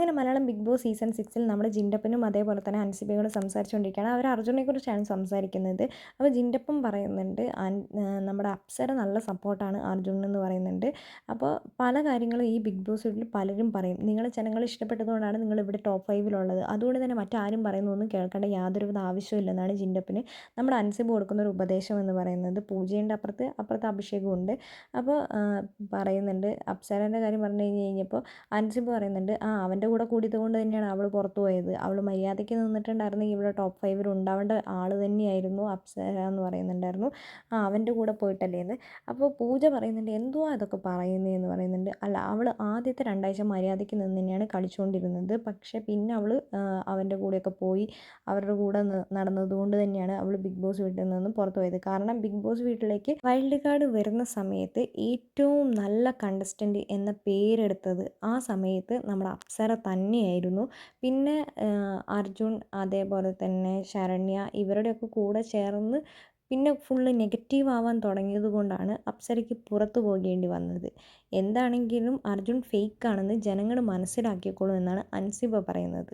അങ്ങനെ Malayalam big boss season സിക്സിൽ നമ്മുടെ ജിൻഡപ്പനും അതേപോലെ തന്നെ അൻസിബയോട് സംസാരിച്ചുകൊണ്ടിരിക്കുകയാണ്. അവർ അർജുനെക്കുറിച്ചാണ് സംസാരിക്കുന്നത്. അപ്പോൾ ജിൻഡപ്പം പറയുന്നുണ്ട് നമ്മുടെ അപ്സര നല്ല സപ്പോർട്ടാണ് അർജുൻ എന്ന് പറയുന്നുണ്ട്. അപ്പോൾ പല കാര്യങ്ങളും ഈ ബിഗ് ബോസ് വീട്ടിൽ പലരും പറയും. നിങ്ങൾ ജനങ്ങൾ ഇഷ്ടപ്പെട്ടതുകൊണ്ടാണ് നിങ്ങൾ ഇവിടെ ടോപ്പ് ഫൈവിലുള്ളത് അതുകൊണ്ട് തന്നെ മറ്റാരും പറയുന്നതൊന്നും കേൾക്കേണ്ട യാതൊരുവിധ ആവശ്യമില്ലെന്നാണ് ജിൻഡപ്പിന് നമ്മുടെ അൻസിബ് കൊടുക്കുന്ന ഒരു ഉപദേശം എന്ന് പറയുന്നത്. പൂജയുടെ അപ്പുറത്ത് അപ്പുറത്ത് അഭിഷേകമുണ്ട് അപ്പോൾ പറയുന്നുണ്ട് അപ്സരന്റെ കാര്യം പറഞ്ഞു കഴിഞ്ഞ് കഴിഞ്ഞപ്പോൾ അൻസിബ് പറയുന്നുണ്ട് ആ അവന്റെ കൂടെ കൂടിയതുകൊണ്ട് തന്നെയാണ് അവൾ പുറത്തു പോയത്. അവൾ മര്യാദയ്ക്ക് നിന്നിട്ടുണ്ടായിരുന്നെങ്കിൽ ഇവിടെ ടോപ്പ് ഫൈവിൽ ഉണ്ടാവേണ്ട ആൾ തന്നെയായിരുന്നു അപ്സര എന്ന് പറയുന്നുണ്ടായിരുന്നു. ആ അവന്റെ കൂടെ പോയിട്ടല്ലേ എന്ന് അപ്പോൾ പൂജ പറയുന്നുണ്ട് എന്തോ അതൊക്കെ പറയുന്നതെന്ന് പറയുന്നുണ്ട്. അല്ല അവൾ ആദ്യത്തെ രണ്ടാഴ്ച മര്യാദയ്ക്ക് നിന്ന് തന്നെയാണ് കളിച്ചുകൊണ്ടിരുന്നത് പക്ഷേ പിന്നെ അവൾ അവന്റെ കൂടെയൊക്കെ പോയി അവരുടെ കൂടെ നടന്നതുകൊണ്ട് തന്നെയാണ് അവൾ ബിഗ് ബോസ് വീട്ടിൽ നിന്നും പുറത്തു പോയത്. കാരണം ബിഗ് ബോസ് വീട്ടിലേക്ക് വൈൽഡ് കാർഡ് വരുന്ന സമയത്ത് ഏറ്റവും നല്ല കണ്ടസ്റ്റന്റ് എന്ന പേരെടുത്തത് ആ സമയത്ത് നമ്മുടെ അപ്സര തന്നെയായിരുന്നു. പിന്നെ അർജുൻ അതേപോലെ തന്നെ ശരണ്യ ഇവരുടെയൊക്കെ കൂടെ ചേർന്ന് പിന്നെ ഫുള്ള് നെഗറ്റീവ് ആവാൻ തുടങ്ങിയത് കൊണ്ടാണ് അപ്സരയ്ക്ക് പുറത്തു പോകേണ്ടി വന്നത്. എന്താണെങ്കിലും അർജുൻ ഫേക്ക് ആണെന്ന് ജനങ്ങൾ മനസ്സിലാക്കിക്കോളും എന്നാണ് അൻസിബ പറയുന്നത്.